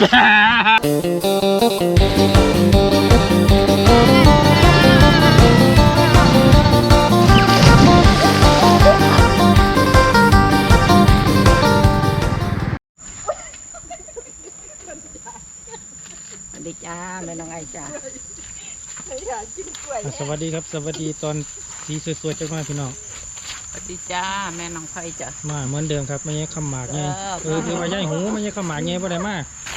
สวัสดีจ้าแม่น้องไอจ้าสวัสดีครับ สวัสดีตอนสีสวยๆจังมากพี่น้อง สวัสดีจ้าแม่น้องไฟจ้ามาเหมือนเดิมครับไม่ใช่คำหมากไงเออเออคือว่าย่ายหูไม่ใช่คำหมากไงบ่ได้มา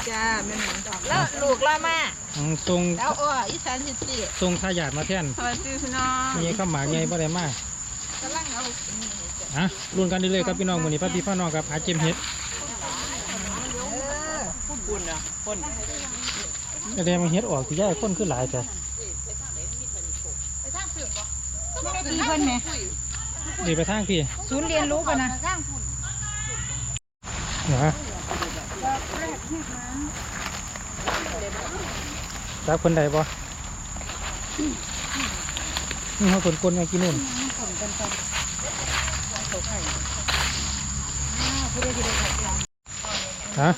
จ้าแม่หนูแล้วลูกละมาอืมทรงแล้วอ้ออีสานสิสิทรงทายาทมาแทนสวัสดีพี่น้องไม่ใช่คำหมากไงบ่ได้มากำลังเอาฮะรุ่นกันได้เลยครับพี่น้องวันนี้พ่อพี่พ่อน้องครับหาเจมเฮ็ดพูดบุญอะคนแสดงว่าเฮ็ดออกสิย่ายคนขึ้นหลายแต่ไม่ได้ดีเพิ่นไหม ดีไปทางพี่ศูนย์เรียนรู้กันนะนะจับคนใดบ่นี่เขาคนกลนมากินนู่นฮะ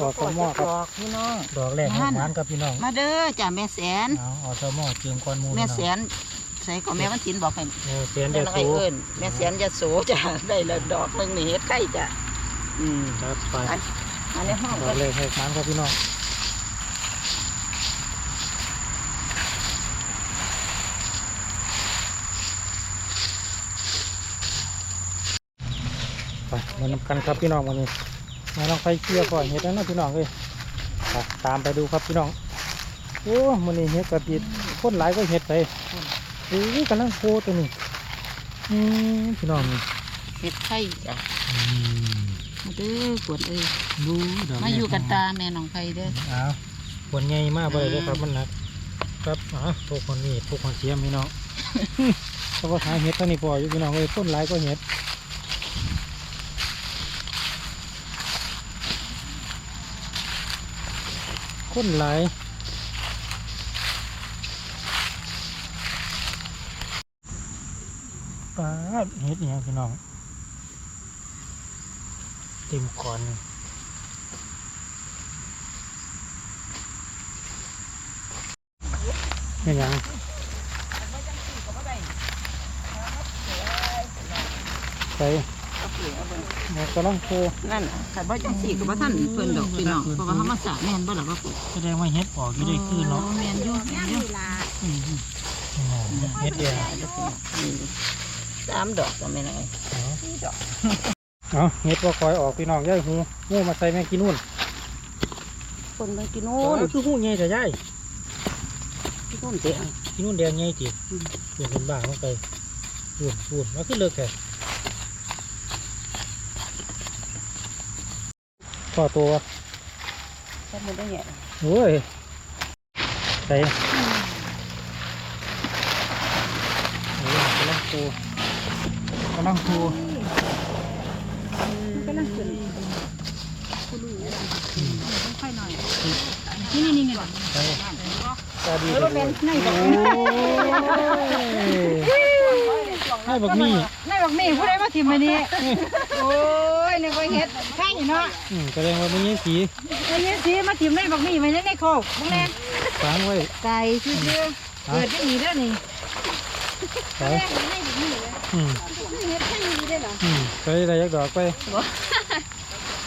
ดอกกระหม้อครับดอกพี่น้องดอกแรกของหวานครับพี่น้อง มาเด้อจ้าแม่แสนเอาเอาสมอเจียงก้อนหมูแม่พี่น้องแสน ใส่ของแม่วันถินบอกให้โอ้แสนแม่เดียวน้องไอสูเอิญแม่แสนยะโสจ้าได้ละดอกหนึงนี่เฮ็ดใกล้จ้ะอืมครับไปอันอันในห้องดก็อกแรกให้หวานครับพี่น้องไปมานำกันครับพี่น้องวันนี้มาลองไปเกี่ยวก่อนเห็ดแล้วนะพี่น้องเลยไปตามไปดูครับพี่น้องโอ้มันนี้เห็ดกระปิดคนหลายก็เห็ดไป โอ้ยกำลังโคตัวนี้อืมพี่น้องนี่เฮ็ดไข่จ้ะอืมมาเด้อปวดเอ้ยดูดมาอยู่กันตาแม่น้องไฟเด้ออ้าวปวดใหญ่มากเลยเลยครับมันหนักครับอ๋อทุกคนนี่ทุกคนเสียมพี่น้องเพราะว่าหาเห็ดตัวนี้พออยู่พี่น้องเลยต้นหลายก็เห็ดคนหลายปาด เห็ดเนี่ยพี่น้องเต็มก่อนเป็นหยังไปหมดกำลังโคนั่นน่ะคันบ่จังซี่ก็บ่ทันเพิ่นดอกพี่น้องเพราะว่าเฮามาสระแม่นบ่ล่ะว่าปุ๊แสดงว่าเห็ดออกอยู่ได้คือเนาะแม่นอยู่แม่นอยู่อืมอืมเห็ดเดียวนี่ สามดอกก็ไม่น้อยเอาเห็ดว่าคอยออกพี่น้องย่ายหูงูมาใส่แม่งกินนู่นคนไปกินโอ้นู่นคือหูใหญ่แต่ย่ายกินนู่นเด้อกินนู่นแดงใหญ่จีเปลี่ยนเป็นบ้างลงไปปูนปูนแล้วขึ้นเลิกแค่พอตัวแค่มันได้แหน่โอ้ยใส่โอ้ยกำลังโตกำลังโตก็นั่งขึ้นค่อยหน่อย นี่นี่นี่นี่ใส่ตาดีเออเป็นในโอ้ยให้บักมี่ในบอกมีผู้ใดมาถิ่มมานี่โอ้ยนึกว่าเฮ็ดใช่เนาะอืมแสดงว่าไม่ใช่สีไอ้เฮ็ดสิมาถิ่มในบอกมีไมาในโคกมึงแน่ฟางไว้ไก่ซื่อๆเกิดที่นี่เด้อนี่ใส่อืม เฮ็ดให้ดีได้เหรออืมใส่อะไรยักดอกไป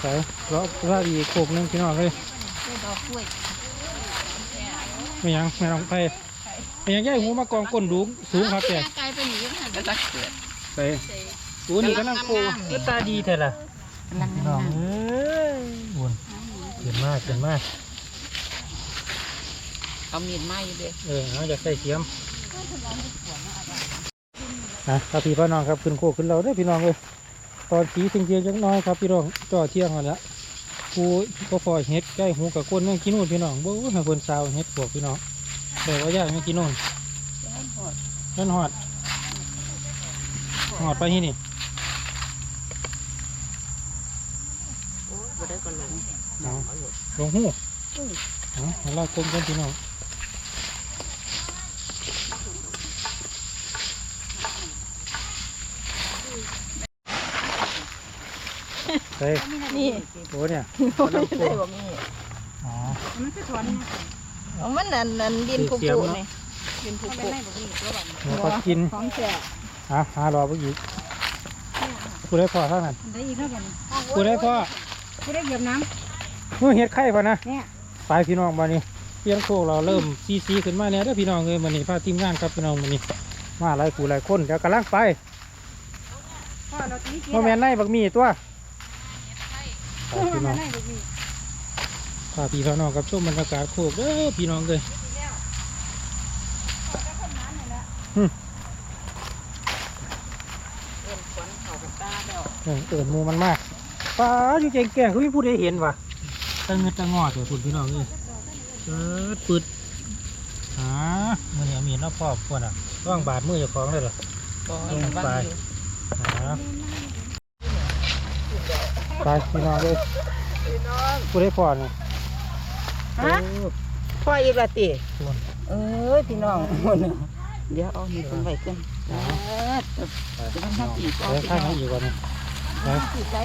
ใส่รอบราดีโขกหนึงพี่น้องเลยดอกกล้วยไม่ยังไม่ต้องไปไม่ยังแย่หูมากองก้นดูสูงครับแกไก่ไปหนีกันหันก็จะเกิดไปตัวนี้ก็นั่งโคก็ตาดีแท้ล่ะกำลังพี่งน้องามเอ้ยบุญเกินมากเกินมากเอามีดไม้อยู่เด้อเออเอาอยากใส่เสียม นะถ้าพี่พ่อน้องครับขึ้นโคขึ้นเราได้พี่น้องเลยตอนสีเทียงเทียงจังน้อยครับพี่น้องจ่อเที่ยงกันละกูก็พอเฮ็ดใกล้หูกับก้นแม่งกินนู่นพี่น้องบ่ให้เพิ่นสาวเฮ็ดพวกพี่น้องแต่ว่าย่างแม่งกินนู่นนั่นหอดหอดไปที่นี่บ่ได้ก็หลงหูเอาให้เราต้มกันพี่น้อง เฮ้ยนี่โอ้เนี่ยไม่ได้บ่มีอ๋อมันคือถอนนะเอามันนั่นนั่นดินผุเสียมๆเนอะนี่ดินผุมันเป็นไรบ่มีตัวบัดเดี๋ยวก็กินของแก่อะหารอไปอีกกูได้พอเท่านั้นได้อีกแล้วบัดนี้กูได้พอกูได้เหยียบน้เมื่อเฮ็ดไข่พอนะำเนี่ยไปพี่น้องมานี่เพียงโคกเราเริ่มซีซีขึ้นมาเนี่ยเด้อพี่น้องเลยมันนี่พาทีมงานครับพี่น้องมันนี่มาหลายกูหลายคนเดี๋ยวกำลังไปพ่อเราตีเกียโมแมนในบักมีตัวไป พี่น้องได้บ่มีพาพี่น้องกับชมบรรยากาศโคกเด้อพี่น้องเลยอืมเอิ้นขวัญเข้ากับตาแล้วเออเอินหมูมันมากป้าอยู่เจงแก่เขาไม่พูดให้เห็นว่ะตั้งเงินตั้งงอดเดี๋ยวคุณพี่น้องเลยเปิดปึดหามือเนี่ยมีน้ำพ่อพวกน่ะร่องบาดมือเจ้าของเลยเหรอบ่ลงระวังไปอยู่หา ไปพี่น้องเลยพี่น้องพูดให้พ่อเนี่ยฮะพ่ออีกละติส่วนเอ้ยพี่น้องเดี๋ยวเอานี่ขึ้นไว้ขึ้นหาเออไปจะทำทักอีกไปข้างนี้อีกวันหนึงไปใจ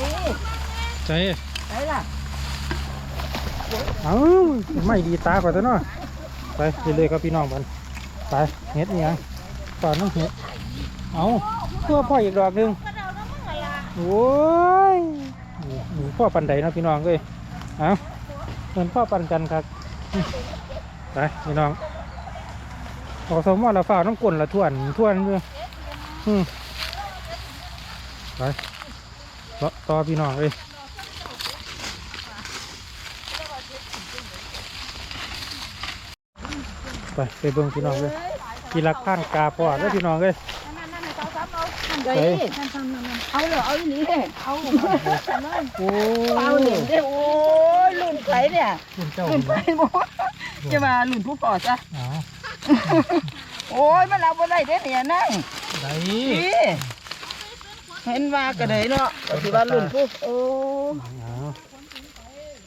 ใจใจล่ะเอ้าไม่ดีตาก่อนตัวเนาะไปเรื่อยๆครับพี่น้องมันไปเฮ็ดนี่ยังตอนน้องเฮ็ดเอาเพื่อพ่ออีกดอกหนึงโอ้ยนี่นี่ พ่อปันใดเนาะพี่น้องเอ้ยเอาเหมือนพ่อปันกันครับไปพี่น้องออกสมอละฝ่าวน้ำกลนละท่วนท่วนอยู่อืมไปเลาะต่อพี่น้องเอ้ยไปไปเบิ่งพี่น้องเลยกีรักพันกาปอดแล้วพี่น้องเลยใจ เฮ้ยเอาเลยเอาอย่างนี้เลยเอาโอ้เอาหนึ่งเด้อโอ้ยลุ่นไผเนี่ยคุณเจ้าลุ่นไผบ่จะมาลุ่นผู้ก่อซะอ๋อโอ้ยมันเอาบ่ได้เด้อเนี่ยนั่งไหนนี่เห็นว่าก็ได้เนาะก็สิว่าลุ่นผู้โอ้อ๋อ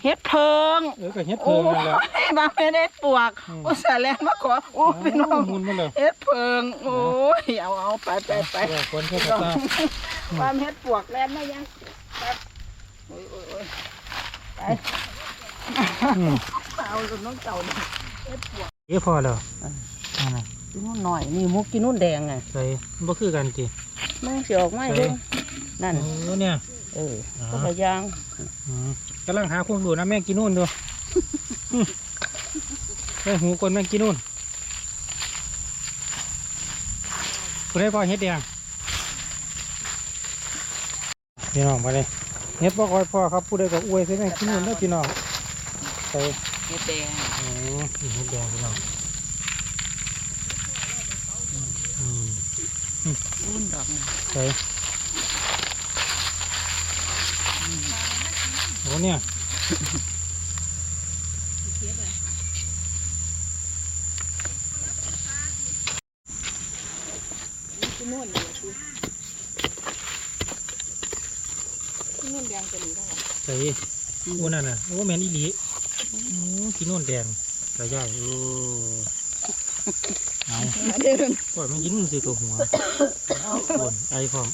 เฮ็ดเพิงเออก็เฮ็ดโอ้เพิ่งนั่นแหละยบางไม่ได้ปวกอืมโอ้สาแลนมาขอโอ้พี่น้องมุนมาเลยเฮ็ดเพิงโอ้ยเอาเอาไปไปไปเออคนเท่าพี่กัน้องตา ความเฮ็ดปวกแลนมายังไปโอ้ยโอ้ยโอ้ยไปอืมเอาลูกน้องเจ้านี่เอ๊ะพอแล้วอันนั้นกินนู่นหน่อยนี่มุกกินนู่นแดงไงใส่บ่คือกันติมันสิออกมาเด้งนั่นโอ้เนี่ยเอออ๋อก็ละอยางอืมกำลังหาความรู้นะแม่งกินนู่นดูอืมไปหูคนแม่งกินนู่นคุณได้พอเฮ็ดแดง พี่น้องมาเลยเฮ็ดบ่ค่อยพอครับผู้ใดก็อวยใส่แม่งกินนู่นเด้อพี่น้องไปเฮ็ดแดงโอ้ยเฮ็ดแดงพี่น้องอืมรุ่นดอกนี่ไปโอ้เนี่ยกินนู่นนี่สิกินนู่น แดงตัวนี้ได้บ่ใส่โอ้นั่นน่ะโอ้แม่นอีหลีโอ้กินนู่นแดงกระย่ายโอ้เอาเด้อปล่อยมันกินมันสิตัวหัวโอนไอพร้อม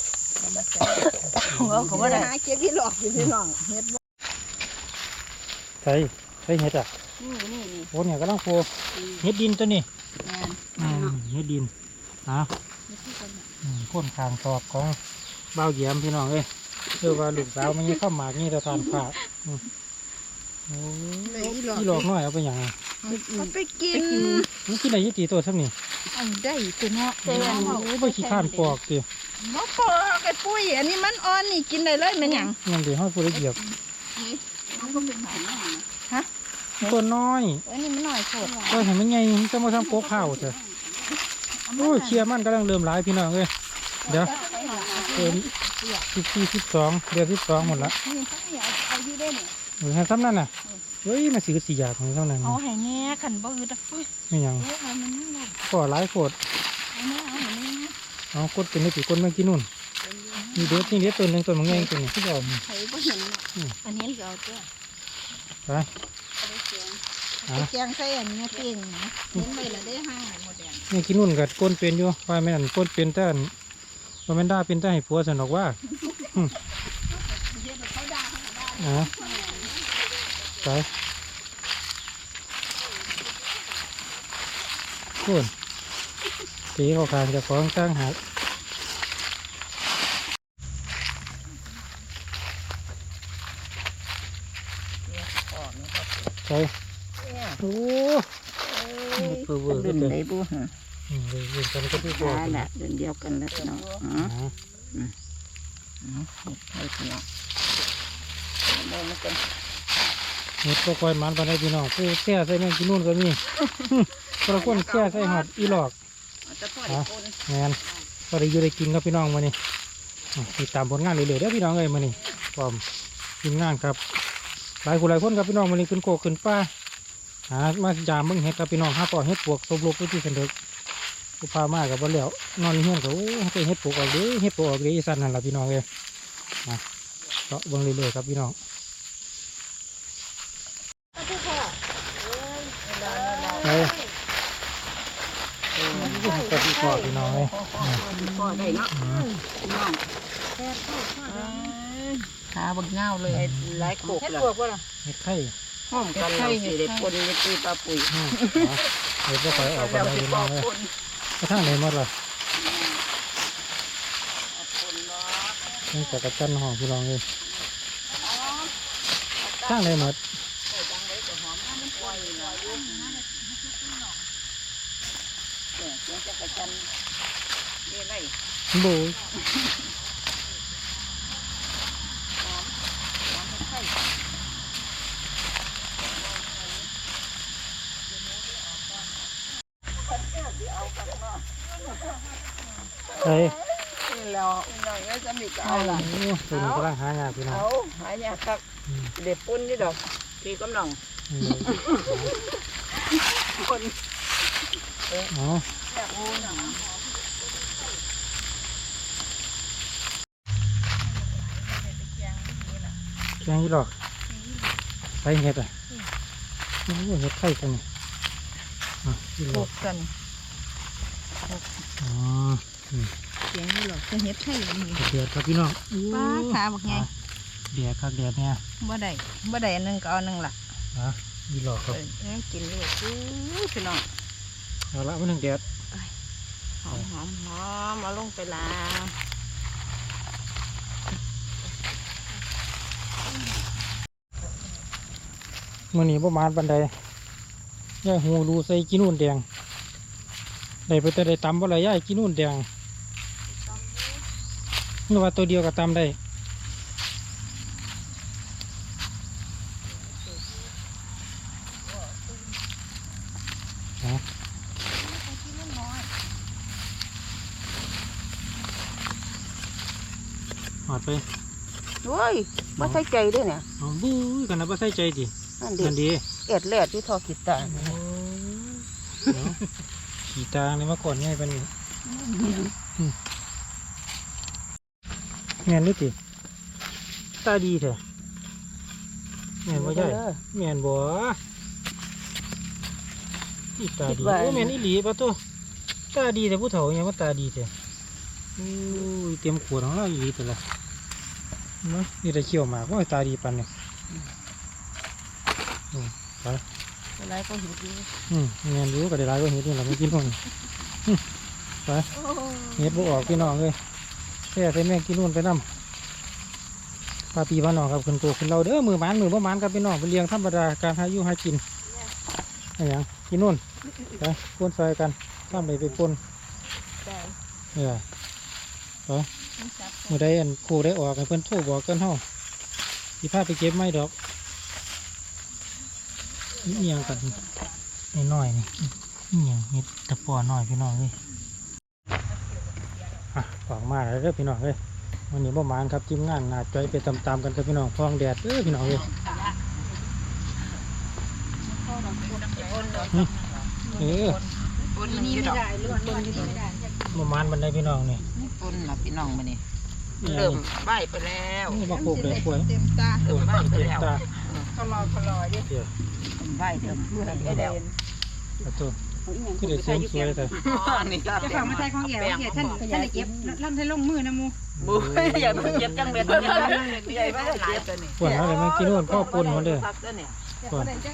เอาเขาบ่ได้หาเก็บที่หลอกอยู่พี่น้องเฮ็ดบ่ใส่ใส่เห็ดอะนี่นี่นี่โอ้เนี่ยกำลังโฟเห็ดดินตัวนี้แม่นอืมเฮ็ดดินนะอืมพ่นคางตอกของเบ้าวเหยียมพี่น้องเอ้ย เรียกว่าลูกสาวมันยังเข้าหมากนี่ตะทานฝากอืมโอ้ยที่หลอกน้อยเอาไปอย่างไงเอาไปกินมันกินได้ยี่ตีตัวซ้ำนี่เอาได้ตัวเนาะโอ้ยไปขี้ข้านปอกติบ่ปอกไอ้ปุ้ยอันนี้มันอ่อนนี่กินได้เลยแม่นหยังยังดีห้อยผู้ได้เหยียบมันก็เป็นหางนะตัวน้อยอันนี้มันน้อยโพดก็เห็นมันไงจะมาทำโป๊กข้าวเถอะโอ้ยเคลียร์มันกำลังเริ่มหลายพี่น้องเอ้ยเดี๋ยว เดือนสิบสี่สิบสองเดือนสิบสองหมดละนี่เขาไม่เอาเอาอยู่ได้เนี่ยหรือให้ซ้ำนั่นน่ะเฮ้ยมาซื้อสีอยากของซ้ำนั่นเอาให้แง่ขันบ่อืดอะปุ้ยไม่หยังเอ้ยเอามันนั่งลงก็หลายโคตรเอาแม่เอาให้แม่เอากดเป็นนี่ปีกดมากินนู่นมีเด็ดนี่เด็ดตัวหนึ่งตัวมันแงตัวนี้ที่เราใครบ่เห็นเนาะอันนี้ก็เอาเจ้าไปไปแกงใส่อันนี้เป่งนะเห็นไปละได้ห้างหมดแดงนี่กินนู่นกับก้นเป็นอยู่ว่าแม่นก้นเป็นแต่ อันว่าม่นด่าเป็นแต่ให้ผัวสนอกว่าเขาด่าเขานะไปคุณตีเขาคางจะของตั้งหักออกนี่ครับ ไปโอ้เพื่อเวอร์ รุ่ ขึ้ น น ไห เล น ย บุฮะ อืมเลยเรียน กันก็ที่บอกอ่ากันน่ะรุ่นเดียวกันแล้วพี่น้องอ๋ออ๋อให้พี่น้องมองมันกันเห็ดก็คอยมันไปได้พี่น้องผู้แก่ใส่แม่งกินนู่นก็มีกระคนแก่ใส่หอดอีหลอกเอาจะพ่อได้คนแมนก็ได้อยู่ได้กินครับพี่น้องมานี่อะติดตามผลงานเรื่อยๆเด้อพี่น้องเอ้ยมานี่ความทีมงานครับ หลายคนหลายคนครับพี่น้องมานี่ขึ้นโกกขึ้นป้าหามายามมึงเห็ดครับพี่น้องหาปอเห็ดปวกตบลบไปที่สันเด็ก กูพามากับบ่แล้วนอนเฮี้ยนก็โอ้ให้ไปเห็ดปวกออกเลยเห็ดปวกออกเลยสั้นนั่นแหละพี่น้องเอ้ยนะก็เบิ่งเรื่อยๆครับพี่น้องเอ้ยก็พี่พ่อพี่น้องเอ้ยพ่อได้เนาะพี่น้องขาบักเงาเลยหลายโขกเละปวกบ่ล่ะเห็ดไข่ห้อมกันเราสิได้คนจะตีปลาปุ๋ยอืมเอาเห็ดบ่ค่อยออกกันเลยสิพี่น้องเลย กระทั่งไหนหมดล่ะคนเนาะนี่แต่กระจันหอมพี่ลองเลยทางไหนหมดจั งไว้ก็หอมมันปล่อยหน่อยอยู่เนี่ยเสียงจักรจันทร์เรียกไรบูเฮ้ยนี่แล้วหน่อยก็จะมีก็โอ้เอาละโหตัวนี้กำลังหางานพี่น้องเอาหายากครับอืมเด็ดปุ้นยี่ดอกพี่กำลังนี่เลยคนอ๋ออยากรู้หนังแกงยี่หรอกใส่เห็ดอะโอ้โหเห็ดไข่กันนี่อะยี่หรปลูอกกกันอ๋ออืม เสียงนี่หรอกจะเฮ็ดให้นี่เดือดครับพี่น้องอู้ป้าขาบักไงเดือดครับเดือดเนี่ยบ่ได้บ่ได้อันหนึงก็เอาอันหนึงล่ะอะยี่หรอกครับเออเอ้ยกินลูกอู้พี่น้องเอาละมันหนึ่งเดือดหอมหอมหอมเอาลงไปล้างมื่อนี้ประมาณบันไดย่ายหูรูใส่กินนู่นแดงได้ไปแต่ได้ตำบ่ละย่ายกินนู่นแดง นี่ว่าตัวเดียวก็ตำได้เอาหอดไปโอ้ยมาใส่ใจด้วยเนี่ยเอาบู้ยกันนะบ่ใส่ใจดินั่นดินั่นดีเอ็ดแลดที่ทอกิดตาเดี๋ยวขี่ตาในเมื่อก่อนง่ายปานนี้ แม่นหรือติตาดีแท้แม่นบ่ใหญ่แม่นบ่อีตาดีโอ้แม่นอีหลีปะตัวตาดีแต่ผู้เฒ่ายังว่าตาดีแท้โอ้ยเต็มขวดของเราอีหลีตัวละเนาะนี่แต่เขี้ยวหมากว่าตาดีปานเนี่ยอะไรก็เห็นดีอืมเงินรู้ก็ได้ร้ายก็เห็ดนี่แหละไม่กินนู่นอืมไปเห็ดบุออกพี่น้องเลย แค่ใส่แม่งกินนู่นไปน้ำปลาปีบ้านน้องครับขึ้นตัวขึ้นเราเด้อมือหมันมือบ่หมันครับพี่น้องเป็นเลี้ยงธรรมดาการหาอยู่หากินอะไรอย่างกินนู่นไปป้นซอยกันทำไปไปป้นได้เออมันจับมือได้อันครูได้ออกให้เพิ่นโทรบอกกันเฮาสิพาไปเก็บไม้ดอกนี่เอียงกันนี่น้อยๆนี่นี่เอียงเห็ดตะปอน้อยพี่น้องเลยอะฝากมาแล้วเด้อพี่น้องเอ้ยวันนี้บ่หมานครับทีมงานน่าจอยไปตามๆกันกับพี่น้องพองแดดเด้อพี่น้องเอ้ยเออปุ้นนี่นี่ไม่ดอกได้ล้วนล้วนนี่ไม่ได้บ่หมานบันไดพี่น้องนี่ปุ้นล่ะพี่น้องมานี่นี่เริ่มใบไปแล้วนี่มาโคกเลยป่วยเต็มตาเริ่มใบไปเต็มแล้วตาเขารอเขารออยู่เดี๋ยวใบเริ่มใบไปแล้ว ประตูก็ได้เสริมสวยแต่นี่ก็จะฝากมาใช้ของแอ๋วแอ๋ท่านท่านได้เก็บล่ำใช้ลงมือนะมูบุ้ยอย่าเพิ่งเก็บจังเบ็ดเลยใหญ่ไม่ได้เก็บตัวนี้ปวดอะไรมากินนู่นพ่อปนหมดเลยตักตัวเนี่ยปวดใหญ่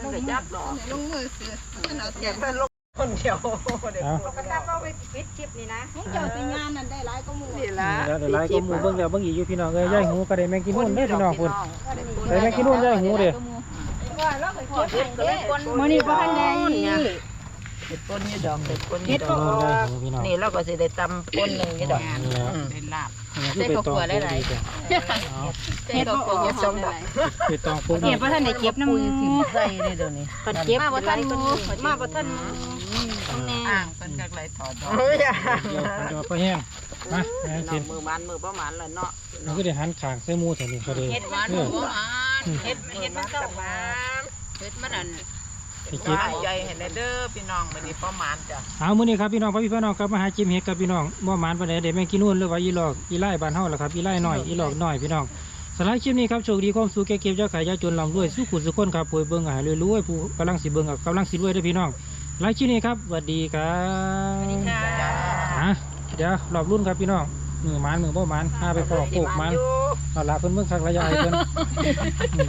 ไม่ได้ยักหรอกลงมือซื้อมันเอาใหญ่เพิ่นลงคนเดียวเดี๋ยวเอากระตับเอาไปปิดคลิปนี่นะให้เจ้าไปงานนั่นได้หลายก็มือนี่ละแล้วเดี๋ยวไล่ก็หมูเบิ่งแล้วเบิ่งอีกอยู่พี่น้องเอ้ยย่ายหูก็ได้แมงกินนู่นเด้อพี่น้องพุ่นได้แมงกินนู่นย่ายหูเด้อ มื้อนี้บ่ทันได้เห็ดปนนี่ดอกเห็ดปนนี่ดอกนี่เราก็สิได้ตำปนหนึ่งนี่ดอกเป็นลาบอันนี้คือไดีจ้ะเอาเฮ็ดบ่ออกเฮ็ดสองดอกไปตองปุ๊บเก็บบ่ทันได้เก็บน้ำมูถิ่มใส่นี่เดี๋ยวนี้เก็บมาบ่ทันมูมาบ่ทันต้อแน่อ่างเป็นกักไรถอดดอกดี๋ยวเดี๋ยวไปแห้งมาให้น้อกิงนมือมันมือประมาณแล้วเนาะมันก็ได้หันขางใส่หมูแถวนี้ก็ได้เฮ็ดหวานเอบ่อหวานเฮ็ดเฮ็ดมันต้องหวาน เฮ็ดมันอันไปเก็บใหญ่เห็นเด้อพี่น้องมันนี่ประมาณจ้ะเอามื้อนี้ครับพี่น้องพ่อพี่พี่น้องครับมาหาจิมเฮ็ดกับพี่น้องบ่หมานปานใดเด้แม่งกินนู่นหรือว่าอีหลอกอีไล่บ้านเฮาล่ะครับอีไล่น้อยอีหลอกน้อยพี่น้องสำหรับคลิปนี้ครับโชคดีความสุขแก่เก็บเจ้าขายยาจนลำรวยสู้ขุดสุขคนครับป่วยเบิ่งหายรวยๆผู้กำลังสิเบิ่งกับกำลังสิรวยเด้อพี่น้องหลายคลิปนี้ครับสวัสดีครับค่ะอะเดี๋ยวรอบรุ่นครับพี่น้องมือหมานมือบ่หมานหาไปปอกโปกหมานเอาละเพิ่นเบิ่งคักระยะให้เพิ่นอืม